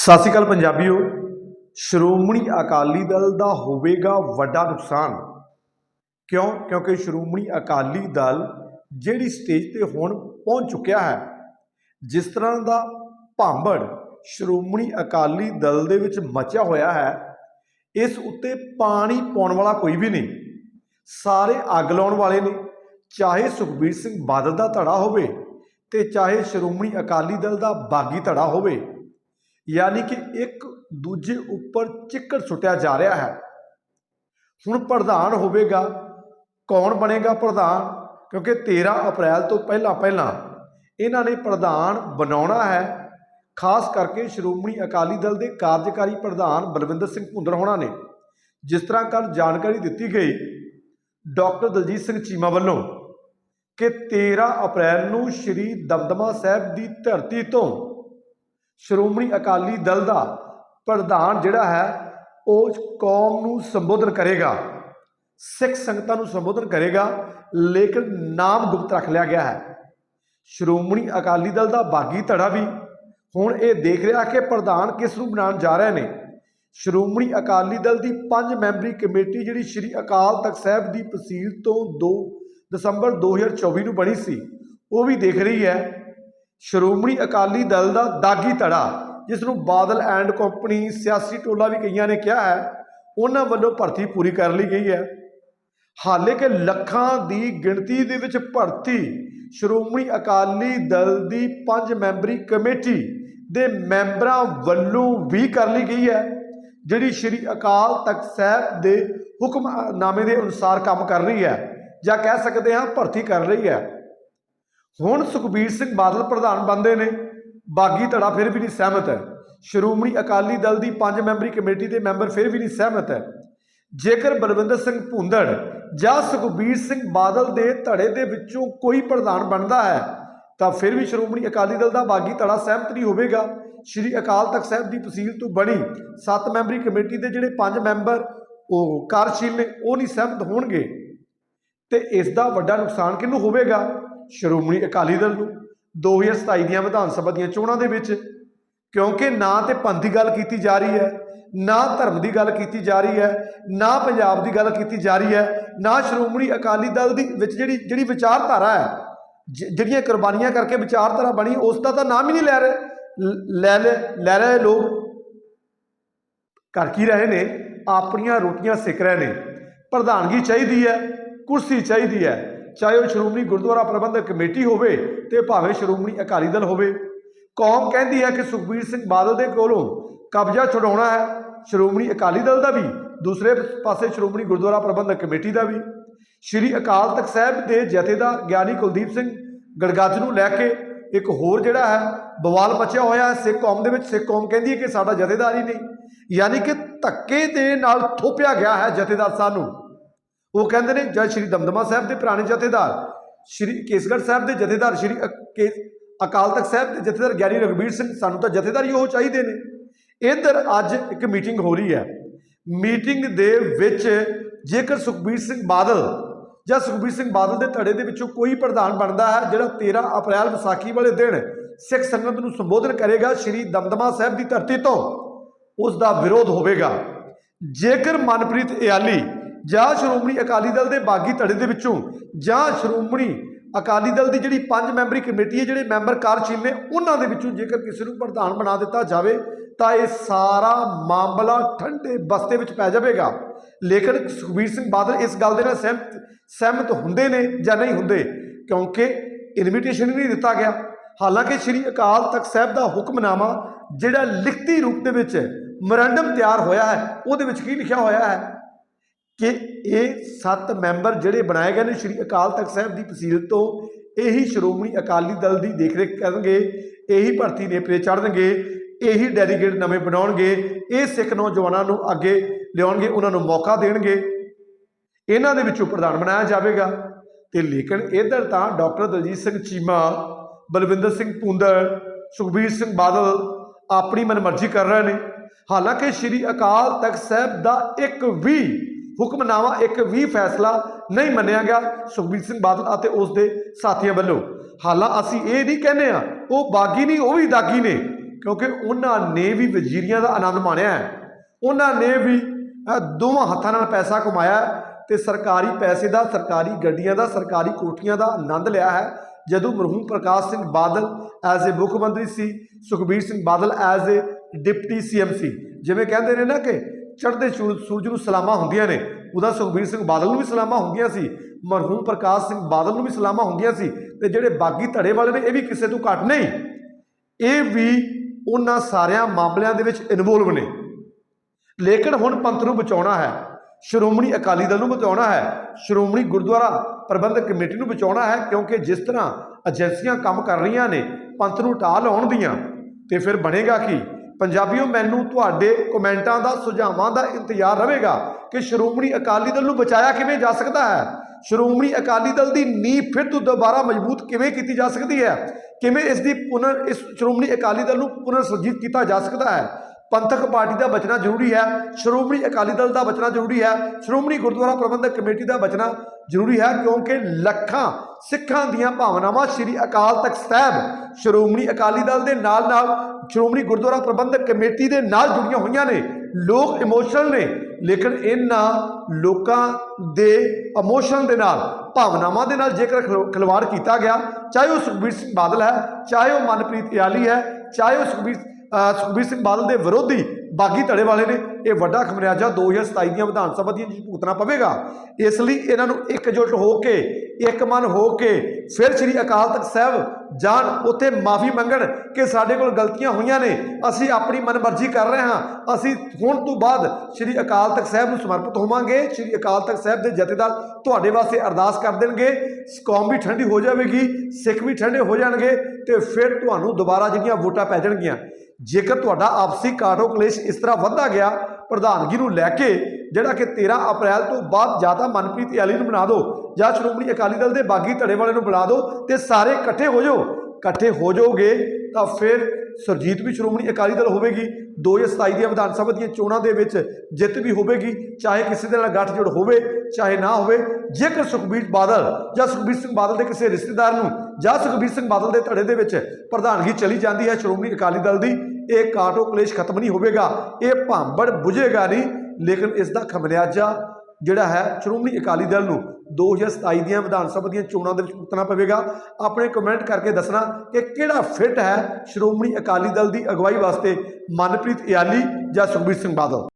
ਸਤਿ ਸ਼੍ਰੀ ਅਕਾਲ ਪੰਜਾਬੀਓ। ਸ਼੍ਰੋਮਣੀ ਅਕਾਲੀ ਦਲ ਦਾ ਹੋਵੇਗਾ ਵੱਡਾ ਨੁਕਸਾਨ। ਕਿਉਂ? ਕਿਉਂਕਿ ਸ਼੍ਰੋਮਣੀ ਅਕਾਲੀ ਦਲ ਜਿਹੜੀ ਸਟੇਜ ਤੇ ਹੁਣ ਪਹੁੰਚ ਚੁੱਕਿਆ ਹੈ, ਜਿਸ ਤਰ੍ਹਾਂ ਦਾ ਭਾਂਬੜ ਸ਼੍ਰੋਮਣੀ ਅਕਾਲੀ ਦਲ ਦੇ ਵਿੱਚ ਮਚਿਆ ਹੋਇਆ ਹੈ, ਇਸ ਉੱਤੇ ਪਾਣੀ ਪਾਉਣ ਵਾਲਾ ਕੋਈ ਵੀ ਨਹੀਂ। ਸਾਰੇ ਅੱਗ ਲਾਉਣ ਵਾਲੇ ਨੇ, ਚਾਹੇ ਸੁਖਬੀਰ ਸਿੰਘ ਬਾਦਲ ਦਾ ਧੜਾ ਹੋਵੇ ਤੇ ਚਾਹੇ ਸ਼੍ਰੋਮਣੀ ਅਕਾਲੀ ਦਲ ਦਾ ਬਾਗੀ ਧੜਾ ਹੋਵੇ। ਯਾਨੀ ਕਿ ਇੱਕ ਦੂਜੇ ਉੱਪਰ ਚਿੱਕੜ ਸੁੱਟਿਆ ਜਾ ਰਿਹਾ ਹੈ। ਹੁਣ ਪ੍ਰਧਾਨ ਹੋਵੇਗਾ, ਕੌਣ ਬਣੇਗਾ ਪ੍ਰਧਾਨ? ਕਿਉਂਕਿ 13 ਅਪ੍ਰੈਲ ਤੋਂ ਪਹਿਲਾਂ ਪਹਿਲਾਂ ਇਹਨਾਂ ਨੇ ਪ੍ਰਧਾਨ ਬਣਾਉਣਾ ਹੈ। ਖਾਸ ਕਰਕੇ ਸ਼੍ਰੋਮਣੀ ਅਕਾਲੀ ਦਲ ਦੇ ਕਾਰਜਕਾਰੀ ਪ੍ਰਧਾਨ ਬਲਵਿੰਦਰ ਸਿੰਘ ਭੁੰਦਰ ਹੋਣਾ ਨੇ। ਜਿਸ ਤਰ੍ਹਾਂ ਕੱਲ ਜਾਣਕਾਰੀ ਦਿੱਤੀ ਗਈ ਡਾਕਟਰ ਦਲਜੀਤ ਸਿੰਘ ਚੀਮਾ ਵੱਲੋਂ ਕਿ 13 ਅਪ੍ਰੈਲ ਨੂੰ ਸ਼੍ਰੀ ਦਮਦਮਾ ਸਾਹਿਬ ਦੀ ਧਰਤੀ ਤੋਂ ਸ਼੍ਰੋਮਣੀ ਅਕਾਲੀ ਦਲ ਦਾ ਪ੍ਰਧਾਨ ਜਿਹੜਾ ਹੈ, ਉਹ ਕੌਮ ਨੂੰ ਸੰਬੋਧਨ ਕਰੇਗਾ। ਸਿੱਖ ਸੰਗਤਾਂ ਨੂੰ ਸੰਬੋਧਨ ਕਰੇਗਾ, ਲੇਕਿਨ ਨਾਮ ਗੁਪਤ ਰੱਖ ਲਿਆ ਗਿਆ ਹੈ। ਸ਼੍ਰੋਮਣੀ ਅਕਾਲੀ ਦਲ ਦਾ ਬਾਗੀ ਧੜਾ ਵੀ ਹੁਣ ਇਹ ਦੇਖ ਰਿਹਾ ਕਿ ਪ੍ਰਧਾਨ ਕਿਸ ਨੂੰ ਬਣਾਉਣ ਜਾ ਰਹੇ ਨੇ। ਸ਼੍ਰੋਮਣੀ ਅਕਾਲੀ ਦਲ ਦੀ ਪੰਜ ਮੈਂਬਰੀ ਕਮੇਟੀ ਜਿਹੜੀ ਸ਼੍ਰੀ ਅਕਾਲ ਤਖਤ ਸਾਹਿਬ ਦੀ ਤਹਿਸੀਲ ਤੋਂ 2 ਦਸੰਬਰ 2024 ਨੂੰ ਬਣੀ ਸੀ, ਉਹ ਵੀ ਦੇਖ ਰਹੀ ਹੈ। ਸ਼੍ਰੋਮਣੀ ਅਕਾਲੀ ਦਲ ਦਾ ਦਾਗੀ ਧੜਾ, ਜਿਸ ਨੂੰ ਬਾਦਲ ਐਂਡ ਕੰਪਨੀ ਸਿਆਸੀ ਟੋਲਾ ਵੀ ਕਈਆਂ ਨੇ ਕਿਹਾ ਹੈ, ਉਹਨਾਂ ਵੱਲੋਂ ਭਰਤੀ ਪੂਰੀ ਕਰ ਲਈ ਗਈ ਹੈ। ਹਾਲੇ ਕਿ ਲੱਖਾਂ ਦੀ ਗਿਣਤੀ ਦੇ ਵਿੱਚ ਭਰਤੀ ਸ਼੍ਰੋਮਣੀ ਅਕਾਲੀ ਦਲ ਦੀ ਪੰਜ ਮੈਂਬਰੀ ਕਮੇਟੀ ਦੇ ਮੈਂਬਰਾਂ ਵੱਲੋਂ ਵੀ ਕਰ ਲਈ ਗਈ ਹੈ, ਜਿਹੜੀ ਸ਼੍ਰੀ ਅਕਾਲ ਤਖਤ ਸਾਹਿਬ ਦੇ ਹੁਕਮਨਾਮੇ ਦੇ ਅਨੁਸਾਰ ਕੰਮ ਕਰ ਰਹੀ ਹੈ, ਜਾਂ ਕਹਿ ਸਕਦੇ ਹਾਂ ਭਰਤੀ ਕਰ ਰਹੀ ਹੈ। ਹੁਣ ਸੁਖਬੀਰ ਸਿੰਘ ਬਾਦਲ ਪ੍ਰਧਾਨ ਬਣਦੇ ਨੇ। ਬਾਗੀ ਧੜਾ ਫਿਰ ਵੀ ਨਹੀਂ ਸਹਿਮਤ ਹੈ। ਸ਼੍ਰੋਮਣੀ ਅਕਾਲੀ ਦਲ ਦੀ ਪੰਜ ਮੈਂਬਰੀ ਕਮੇਟੀ ਦੇ ਮੈਂਬਰ ਫਿਰ ਵੀ ਨਹੀਂ ਸਹਿਮਤ ਹੈ। ਜੇਕਰ ਬਲਵਿੰਦਰ ਸਿੰਘ ਭੁੰਦੜ ਜਾਂ ਸੁਖਬੀਰ ਸਿੰਘ ਬਾਦਲ ਦੇ ਧੜੇ ਦੇ ਵਿੱਚੋਂ ਕੋਈ ਪ੍ਰਧਾਨ ਬਣਦਾ ਹੈ, ਤਾਂ ਫਿਰ ਵੀ ਸ਼੍ਰੋਮਣੀ ਅਕਾਲੀ ਦਲ ਦਾ ਬਾਗੀ ਧੜਾ ਸਹਿਮਤ ਨਹੀਂ ਹੋਵੇਗਾ। ਸ਼੍ਰੀ ਅਕਾਲ ਤਖਤ ਸਾਹਿਬ ਦੀ ਤਹਿਸੀਲ ਤੋਂ ਬਣੀ ਸੱਤ ਮੈਂਬਰੀ ਕਮੇਟੀ ਦੇ ਜਿਹੜੇ ਪੰਜ ਮੈਂਬਰ, ਉਹ ਕਾਰਜਸ਼ੀਲ ਨੇ, ਉਹ ਨਹੀਂ ਸਹਿਮਤ ਹੋਣਗੇ। ਤੇ ਇਸ ਦਾ ਵੱਡਾ ਨੁਕਸਾਨ ਕਿਹਨੂੰ ਹੋਵੇਗਾ? ਸ਼੍ਰੋਮਣੀ ਅਕਾਲੀ ਦਲ ਨੂੰ 2027 ਦੀਆਂ ਵਿਧਾਨ ਸਭਾ ਦੀਆਂ ਚੋਣਾਂ ਦੇ ਵਿੱਚ, ਕਿਉਂਕਿ ਨਾ ਤੇ ਪੰਥ ਦੀ ਗੱਲ ਕੀਤੀ ਜਾ ਰਹੀ ਹੈ, ਨਾ ਧਰਮ ਦੀ ਗੱਲ ਕੀਤੀ ਜਾ ਰਹੀ ਹੈ, ਨਾ ਪੰਜਾਬ ਦੀ ਗੱਲ ਕੀਤੀ ਜਾ ਰਹੀ ਹੈ, ਨਾ ਸ਼੍ਰੋਮਣੀ ਅਕਾਲੀ ਦਲ ਦੀ ਵਿੱਚ ਜਿਹੜੀ ਜਿਹੜੀ ਵਿਚਾਰਧਾਰਾ ਹੈ, ਜ- ਜਿਹੜੀਆਂ ਕੁਰਬਾਨੀਆਂ ਕਰਕੇ ਵਿਚਾਰਧਾਰਾ ਬਣੀ, ਉਸ ਦਾ ਤਾਂ ਨਾਮ ਹੀ ਨਹੀਂ ਲੈ ਰਹੇ, ਲ- ਲੈ ਲੈ ਲੈ ਰਹੇ ਲੋਕ। ਕਰ ਕੀ ਰਹੇ ਨੇ? ਆਪਣੀਆਂ ਰੋਟੀਆਂ ਸਿੱਕ ਰਹੇ ਨੇ। ਪ੍ਰਧਾਨਗੀ ਚਾਹੀਦੀ ਹੈ, ਕੁਰਸੀ ਚਾਹੀਦੀ ਹੈ ਚਾਹੇ ਉਹ ਸ਼੍ਰੋਮਣੀ ਗੁਰਦੁਆਰਾ ਪ੍ਰਬੰਧਕ ਕਮੇਟੀ ਹੋਵੇ ਤੇ ਭਾਵੇਂ ਸ਼੍ਰੋਮਣੀ ਅਕਾਲੀ ਦਲ ਹੋਵੇ। ਕੌਮ ਕਹਿੰਦੀ ਹੈ ਕਿ ਸੁਖਬੀਰ ਸਿੰਘ ਬਾਦਲ ਦੇ ਕੋਲੋਂ ਕਬਜ਼ਾ ਛੁਡਾਉਣਾ ਹੈ। ਸ਼੍ਰੋਮਣੀ ਅਕਾਲੀ ਦਲ ਦਾ ਵੀ, ਦੂਸਰੇ ਪਾਸੇ ਸ਼੍ਰੋਮਣੀ ਗੁਰਦੁਆਰਾ ਪ੍ਰਬੰਧਕ ਕਮੇਟੀ ਦਾ ਵੀ। ਸ਼੍ਰੀ ਅਕਾਲ ਤਖਤ ਸਾਹਿਬ ਦੇ ਜਥੇਦਾਰ ਗਿਆਨੀ ਕੁਲਦੀਪ ਸਿੰਘ ਗੜਗੱਜ ਨੂੰ ਲੈ ਕੇ ਇੱਕ ਹੋਰ ਜਿਹੜਾ ਹੈ, ਬਵਾਲ ਬਚਿਆ ਹੋਇਆ ਹੈ। ਸਿੱਖ ਕੌਮ ਦੇ ਵਿੱਚ ਸਿੱਖ ਕੌਮ ਕਹਿੰਦੀ ਹੈ ਕਿ ਸਾਡਾ ਜਥੇਦਾਰ ਹੀ ਨਹੀਂ। ਯਾਨੀ ਕਿ ਧੱਕੇ ਦੇ ਨਾਲ ਥੋਪਿਆ ਗਿਆ ਹੈ ਜਥੇਦਾਰ ਸਾਨੂੰ ਉਹ ਕਹਿੰਦੇ ਨੇ, ਜਦ ਸ਼੍ਰੀ ਦਮਦਮਾ ਸਾਹਿਬ ਦੇ ਪੁਰਾਣੇ ਜਥੇਦਾਰ, ਸ਼੍ਰੀ ਕੇਸਗੜ੍ਹ ਸਾਹਿਬ ਦੇ ਜਥੇਦਾਰ, ਸ਼੍ਰੀ ਅ- ਕੇ- ਅਕਾਲ ਤਖਤ ਸਾਹਿਬ ਦੇ ਜਥੇਦਾਰ ਗਿਆਨੀ ਰਘਬੀਰ ਸਿੰਘ, ਸਾਨੂੰ ਤਾਂ ਜਥੇਦਾਰ ਹੀ ਉਹ ਚਾਹੀਦੇ ਨੇ। ਇੱਧਰ ਅੱਜ ਇੱਕ ਮੀਟਿੰਗ ਹੋ ਰਹੀ ਹੈ। ਮੀਟਿੰਗ ਦੇ ਵਿੱਚ ਜੇਕਰ ਸੁਖਬੀਰ ਸਿੰਘ ਬਾਦਲ ਜਾਂ ਸੁਖਬੀਰ ਸਿੰਘ ਬਾਦਲ ਦੇ ਧੜੇ ਦੇ ਵਿੱਚੋਂ ਕੋਈ ਪ੍ਰਧਾਨ ਬਣਦਾ ਹੈ, ਜਿਹੜਾ 13 ਅਪ੍ਰੈਲ ਵਿਸਾਖੀ ਵਾਲੇ ਦਿਨ ਸਿੱਖ ਸੰਗਤ ਨੂੰ ਸੰਬੋਧਨ ਕਰੇਗਾ ਸ਼੍ਰੀ ਦਮਦਮਾ ਸਾਹਿਬ ਦੀ ਧਰਤੀ ਤੋਂ, ਉਸ ਦਾ ਵਿਰੋਧ ਹੋਵੇਗਾ। ਜੇਕਰ ਮਨਪ੍ਰੀਤ ਇਆਲੀ ਜਾਂ ਸ਼੍ਰੋਮਣੀ ਅਕਾਲੀ ਦਲ ਦੇ ਬਾਗੀ ਧੜੇ ਦੇ ਵਿੱਚੋਂ, ਜਾਂ ਸ਼੍ਰੋਮਣੀ ਅਕਾਲੀ ਦਲ ਦੀ ਜਿਹੜੀ ਪੰਜ ਮੈਂਬਰੀ ਕਮੇਟੀ ਹੈ, ਜਿਹੜੇ ਮੈਂਬਰ ਕਾਰਜਸ਼ੀਲ ਨੇ, ਉਹਨਾਂ ਦੇ ਵਿੱਚੋਂ ਜੇਕਰ ਕਿਸੇ ਨੂੰ ਪ੍ਰਧਾਨ ਬਣਾ ਦਿੱਤਾ ਜਾਵੇ, ਤਾਂ ਇਹ ਸਾਰਾ ਮਾਮਲਾ ਠੰਡੇ ਬਸਤੇ ਵਿੱਚ ਪੈ ਜਾਵੇਗਾ। ਲੇਕਿਨ ਸੁਖਬੀਰ ਸਿੰਘ ਬਾਦਲ ਇਸ ਗੱਲ ਦੇ ਨਾਲ ਸਹਿਮਤ ਸਹਿਮਤ ਹੁੰਦੇ ਨੇ ਜਾਂ ਨਹੀਂ ਹੁੰਦੇ, ਕਿਉਂਕਿ ਇਨਵੀਟੇਸ਼ਨ ਹੀ ਨਹੀਂ ਦਿੱਤਾ ਗਿਆ। ਹਾਲਾਂਕਿ ਸ੍ਰੀ ਅਕਾਲ ਤਖਤ ਸਾਹਿਬ ਦਾ ਹੁਕਮਨਾਮਾ, ਜਿਹੜਾ ਲਿਖਤੀ ਰੂਪ ਦੇ ਵਿੱਚ ਮੈਮੋਰੰਡਮ ਤਿਆਰ ਹੋਇਆ ਹੈ, ਉਹਦੇ ਵਿੱਚ ਕੀ ਲਿਖਿਆ ਹੋਇਆ ਹੈ? ਕਿ ਇਹ ਸੱਤ ਮੈਂਬਰ ਜਿਹੜੇ ਬਣਾਏ ਗਏ ਨੇ ਸ੍ਰੀ ਅਕਾਲ ਤਖਤ ਸਾਹਿਬ ਦੀ ਤਹਿਸੀਲ ਤੋਂ, ਇਹੀ ਸ਼੍ਰੋਮਣੀ ਅਕਾਲੀ ਦਲ ਦੀ ਦੇਖਰੇਖ ਕਰਨਗੇ, ਇਹੀ ਭਰਤੀ ਨੇਪਰੇ ਚੜ੍ਹਨਗੇ, ਇਹੀ ਡੈਲੀਗੇਟ ਨਵੇਂ ਬਣਾਉਣਗੇ, ਇਹ ਸਿੱਖ ਨੌਜਵਾਨਾਂ ਨੂੰ ਅੱਗੇ ਲਿਆਉਣਗੇ, ਉਹਨਾਂ ਨੂੰ ਮੌਕਾ ਦੇਣਗੇ। ਇਹਨਾਂ ਦੇ ਵਿੱਚੋਂ ਪ੍ਰਧਾਨ ਬਣਾਇਆ ਜਾਵੇਗਾ। ਤੇ ਲੇਕਿਨ ਇਧਰ ਤਾਂ ਡਾਕਟਰ ਦਲਜੀਤ ਸਿੰਘ ਚੀਮਾ, ਬਲਵਿੰਦਰ ਸਿੰਘ ਭੁੰਦੜ ਸੁਖਬੀਰ ਸਿੰਘ ਬਾਦਲ ਆਪਣੀ ਮਨਮਰਜ਼ੀ ਕਰ ਰਹੇ ਨੇ। ਹਾਲਾਂਕਿ ਸ੍ਰੀ ਅਕਾਲ ਤਖਤ ਸਾਹਿਬ ਦਾ ਇੱਕ ਵੀ ਹੁਕਮਨਾਮਾ ਇੱਕ ਵੀ ਫੈਸਲਾ ਨਹੀਂ ਮੰਨਿਆ ਗਿਆ ਸੁਖਬੀਰ ਸਿੰਘ ਬਾਦਲ ਅਤੇ ਉਸ ਦੇ ਸਾਥੀਆਂ ਵੱਲੋਂ। ਹਾਲਾਂ ਅਸੀਂ ਇਹ ਨਹੀਂ ਕਹਿੰਦੇ ਆ ਉਹ ਬਾਗੀ ਨਹੀਂ, ਉਹ ਵੀ ਦਾਗੀ ਨੇ, ਕਿਉਂਕਿ ਉਹਨਾਂ ਨੇ ਵੀ ਵਜ਼ੀਰੀਆਂ ਦਾ ਆਨੰਦ ਮਾਣਿਆ ਹੈ। ਉਹਨਾਂ ਨੇ ਵੀ ਦੋਵਾਂ ਹੱਥਾਂ ਨਾਲ ਪੈਸਾ ਕਮਾਇਆ ਹੈ ਤੇ ਸਰਕਾਰੀ ਪੈਸੇ ਦਾ, ਸਰਕਾਰੀ ਗੱਡੀਆਂ ਦਾ, ਸਰਕਾਰੀ ਕੋਠੀਆਂ ਦਾ ਆਨੰਦ ਲਿਆ ਹੈ। ਜਦੋਂ ਮਰਹੂਮ ਪ੍ਰਕਾਸ਼ ਸਿੰਘ ਬਾਦਲ ਐਜ਼ ਏ ਮੁੱਖ ਮੰਤਰੀ ਸੀ, Sukhbir Singh Badal as a deputy CM ਸੀ, ਜਿਵੇਂ ਕਹਿੰਦੇ ਨੇ ਨਾ ਕਿ ਚੜ੍ਹਦੇ ਸੂਰ- ਸੂਰਜ ਨੂੰ ਸਲਾਮਾਂ ਹੁੰਦੀਆਂ ਨੇ। ਉਹਦਾ ਸੁਖਬੀਰ ਸਿੰਘ ਬਾਦਲ ਨੂੰ ਵੀ ਸਲਾਮਾਂ ਹੁੰਦੀਆਂ ਸੀ। ਮਰਹੂਮ ਪ੍ਰਕਾਸ਼ ਸਿੰਘ ਬਾਦਲ ਨੂੰ ਵੀ ਸਲਾਮਾਂ ਹੁੰਦੀਆਂ ਸੀ। ਤੇ ਜਿਹੜੇ ਬਾਗੀ ਧੜੇ ਵਾਲੇ ਨੇ, ਇਹ ਵੀ ਕਿਸੇ ਤੋਂ ਘੱਟ ਨਹੀਂ। ਇਹ ਵੀ ਉਹਨਾਂ ਸਾਰਿਆਂ ਮਾਮਲਿਆਂ ਦੇ ਵਿੱਚ ਇਨਵੋਲਵ ਨੇ। ਲੇਕਿਨ ਹੁਣ ਪੰਥ ਨੂੰ ਬਚਾਉਣਾ ਹੈ। ਸ਼੍ਰੋਮਣੀ ਅਕਾਲੀ ਦਲ ਨੂੰ ਬਚਾਉਣਾ ਹੈ। ਸ਼੍ਰੋਮਣੀ ਗੁਰਦੁਆਰਾ ਪ੍ਰਬੰਧਕ ਕਮੇਟੀ ਨੂੰ ਬਚਾਉਣਾ ਹੈ, ਕਿਉਂਕਿ ਜਿਸ ਤਰ੍ਹਾਂ ਏਜੰਸੀਆਂ ਕੰਮ ਕਰ ਰਹੀਆਂ ਨੇ, ਪੰਥ ਨੂੰ ਢਾਹ ਲਾਉਣ ਦੀਆਂ, ਤੇ ਫਿਰ ਬਣੇਗਾ ਕੀ? ਪੰਜਾਬੀਓ, ਮੈਨੂੰ ਤੁਹਾਡੇ ਕਮੈਂਟਾਂ ਦਾ, ਸੁਝਾਵਾਂ ਦਾ ਇੰਤਜ਼ਾਰ ਰਹੇਗਾ ਕਿ ਸ਼੍ਰੋਮਣੀ ਅਕਾਲੀ ਦਲ ਨੂੰ ਬਚਾਇਆ ਕਿਵੇਂ ਜਾ ਸਕਦਾ ਹੈ। ਸ਼੍ਰੋਮਣੀ ਅਕਾਲੀ ਦਲ ਦੀ ਨੀਂਹ ਫਿਰ ਤੋਂ ਦੁਬਾਰਾ ਮਜ਼ਬੂਤ ਕਿਵੇਂ ਕੀਤੀ ਜਾ ਸਕਦੀ ਹੈ? ਕਿਵੇਂ ਇਸ ਦੀ ਪੁਨਰ, ਇਸ ਸ਼੍ਰੋਮਣੀ ਅਕਾਲੀ ਦਲ ਨੂੰ ਪੁਨਰ ਸੁਰਜੀਤ ਕੀਤਾ ਜਾ ਸਕਦਾ ਹੈ? ਪੰਥਕ ਪਾਰਟੀ ਦਾ ਬਚਣਾ ਜ਼ਰੂਰੀ ਹੈ, ਸ਼੍ਰੋਮਣੀ ਅਕਾਲੀ ਦਲ ਦਾ ਬਚਣਾ ਜ਼ਰੂਰੀ ਹੈ, ਸ਼੍ਰੋਮਣੀ ਗੁਰਦੁਆਰਾ ਪ੍ਰਬੰਧਕ ਕਮੇਟੀ ਦਾ ਬਚਣਾ ਜ਼ਰੂਰੀ ਹੈ ਕਿਉਂਕਿ ਲੱਖਾਂ ਸਿੱਖਾਂ ਦੀਆਂ ਭਾਵਨਾਵਾਂ ਸ੍ਰੀ ਅਕਾਲ ਤਖਤ ਸਾਹਿਬ ਸ਼੍ਰੋਮਣੀ ਅਕਾਲੀ ਦਲ ਦੇ ਨਾਲ ਨਾਲ ਸ਼੍ਰੋਮਣੀ ਗੁਰਦੁਆਰਾ ਪ੍ਰਬੰਧਕ ਕਮੇਟੀ ਦੇ ਨਾਲ ਜੁੜੀਆਂ ਹੋਈਆਂ ਨੇ, ਲੋਕ ਇਮੋਸ਼ਨਲ ਨੇ, ਲੇਕਿਨ ਇਹਨਾਂ ਲੋਕਾਂ ਦੇ ਇਮੋਸ਼ਨ ਦੇ ਨਾਲ, ਭਾਵਨਾਵਾਂ ਦੇ ਨਾਲ ਜੇਕਰ ਖਿਲ- ਖਿਲਵਾੜ ਕੀਤਾ ਗਿਆ, ਚਾਹੇ ਉਹ ਸੁਖਬੀਰ ਸਿੰਘ ਬਾਦਲ ਹੈ, ਚਾਹੇ ਉਹ ਮਨਪ੍ਰੀਤ ਇਆਲੀ ਹੈ, ਚਾਹੇ ਉਹ ਸੁਖਬੀਰ ਸੁਖਬੀਰ ਸਿੰਘ ਬਾਦਲ ਦੇ ਵਿਰੋਧੀ ਬਾਗੀ ਧੜੇ ਵਾਲੇ ਨੇ ਇਹ ਵੱਡਾ ਖਮਿਆਜਾ 2027 ਦੀਆਂ ਵਿਧਾਨ ਸਭਾ ਦੀਆਂ ਭੁਗਤਣਾ ਪਵੇਗਾ। ਇਸ ਲਈ ਇਹਨਾਂ ਨੂੰ ਇਕਜੁੱਟ ਹੋ ਕੇ, ਇੱਕ ਮਨ ਹੋ ਕੇ ਫਿਰ ਸ੍ਰੀ ਅਕਾਲ ਤਖਤ ਸਾਹਿਬ ਜਾਣ, ਉੱਥੇ ਮਾਫੀ ਮੰਗਣ ਕਿ ਸਾਡੇ ਕੋਲ ਗਲਤੀਆਂ ਹੋਈਆਂ ਨੇ। ਅਸੀਂ ਆਪਣੀ ਮਨਮਰਜ਼ੀ ਕਰ ਰਹੇ ਹਾਂ। ਅਸੀਂ ਹੁਣ ਤੋਂ ਬਾਅਦ ਸ੍ਰੀ ਅਕਾਲ ਤਖਤ ਸਾਹਿਬ ਨੂੰ ਸਮਰਪਿਤ ਹੋਵਾਂਗੇ। ਸ੍ਰੀ ਅਕਾਲ ਤਖਤ ਸਾਹਿਬ ਦੇ ਜਥੇਦਾਰ ਤੁਹਾਡੇ ਵਾਸਤੇ ਅਰਦਾਸ ਕਰ ਦੇਣਗੇ। ਕੌਮ ਵੀ ਠੰਡੀ ਹੋ ਜਾਵੇਗੀ, ਸਿੱਖ ਵੀ ਠੰਡੇ ਹੋ ਜਾਣਗੇ ਤੇ ਫਿਰ ਤੁਹਾਨੂੰ ਦੁਬਾਰਾ ਜਿਹੜੀਆਂ ਵੋਟਾਂ ਪੈ ਜਾਣਗੀਆਂ। ਜੇਕਰ ਤੁਹਾਡਾ ਆਪਸੀ ਕਾਟੋ ਕਲੇਸ਼ ਇਸ ਤਰ੍ਹਾਂ ਵੱਧਦਾ ਗਿਆ, ਪ੍ਰਧਾਨਗੀ ਨੂੰ ਲੈ ਕੇ ਜਿਹੜਾ ਕਿ 13 ਅਪ੍ਰੈਲ ਤੋਂ ਬਾਅਦ ਜਾਂ ਤਾਂ ਮਨਪ੍ਰੀਤ ਇਆਲੀ ਨੂੰ ਬਣਾ ਦਿਓ ਜਾਂ ਸ਼੍ਰੋਮਣੀ ਅਕਾਲੀ ਦਲ ਦੇ ਬਾਗੀ ਧੜੇ ਵਾਲੇ ਨੂੰ ਬਣਾ ਦਿਓ ਤੇ ਸਾਰੇ ਇਕੱਠੇ ਹੋ ਜਾਓ। ਇਕੱਠੇ ਹੋ ਜਾਓਗੇ ਤਾਂ ਫਿਰ ਸੁਰਜੀਤ ਵੀ ਸ਼੍ਰੋਮਣੀ ਅਕਾਲੀ ਦਲ ਹੋਵੇਗੀ 2027 ਦੀਆਂ ਵਿਧਾਨ ਸਭਾ ਦੀਆਂ ਚੋਣਾਂ ਦੇ ਵਿੱਚ ਜਿੱਤ ਵੀ ਹੋਵੇਗੀ, ਚਾਹੇ ਕਿਸੇ ਦੇ ਨਾਲ ਗੱਠਜੋੜ ਹੋਵੇ, ਚਾਹੇ ਨਾ ਹੋਵੇ। ਜੇਕਰ ਸੁਖਬੀਰ ਬਾਦਲ ਜਾਂ ਸੁਖਬੀਰ ਸਿੰਘ ਬਾਦਲ ਦੇ ਕਿਸੇ ਰਿਸ਼ਤੇਦਾਰ ਨੂੰ ਜਾਂ ਸੁਖਬੀਰ ਸਿੰਘ ਬਾਦਲ ਦੇ ਧੜੇ ਦੇ ਵਿੱਚ ਪ੍ਰਧਾਨਗੀ ਚਲੀ ਜਾਂਦੀ ਹੈ ਸ਼੍ਰੋਮਣੀ ਅਕਾਲੀ ਦਲ ਦੀ ਇਹ ਕਾਟੋ ਕਲੇਸ਼ ਖਤਮ ਨਹੀਂ ਹੋਵੇਗਾ, ਇਹ ਭਾਂਬੜ ਬੁਝੇਗਾ ਨਹੀਂ। ਲੇਕਿਨ ਇਸ ਦਾ ਖਮਿਆਜਾ ਜਿਹੜਾ ਹੈ, ਸ਼੍ਰੋਮਣੀ ਅਕਾਲੀ ਦਲ ਨੂੰ 2027 ਦੀਆਂ ਵਿਧਾਨ ਸਭਾ ਦੀਆਂ ਚੋਣਾਂ ਦੇ ਵਿੱਚ ਭੁਗਤਣਾ ਪਵੇਗਾ। ਆਪਣੇ ਕਮੈਂਟ ਕਰਕੇ ਦੱਸਣਾ ਕਿ ਕਿਹੜਾ ਫਿੱਟ ਹੈ ਸ਼੍ਰੋਮਣੀ ਅਕਾਲੀ ਦਲ ਦੀ ਅਗਵਾਈ ਵਾਸਤੇ ਮਨਪ੍ਰੀਤ ਇਆਲੀ ਜਾਂ ਸੁਖਬੀਰ ਸਿੰਘ ਬਾਦਲ?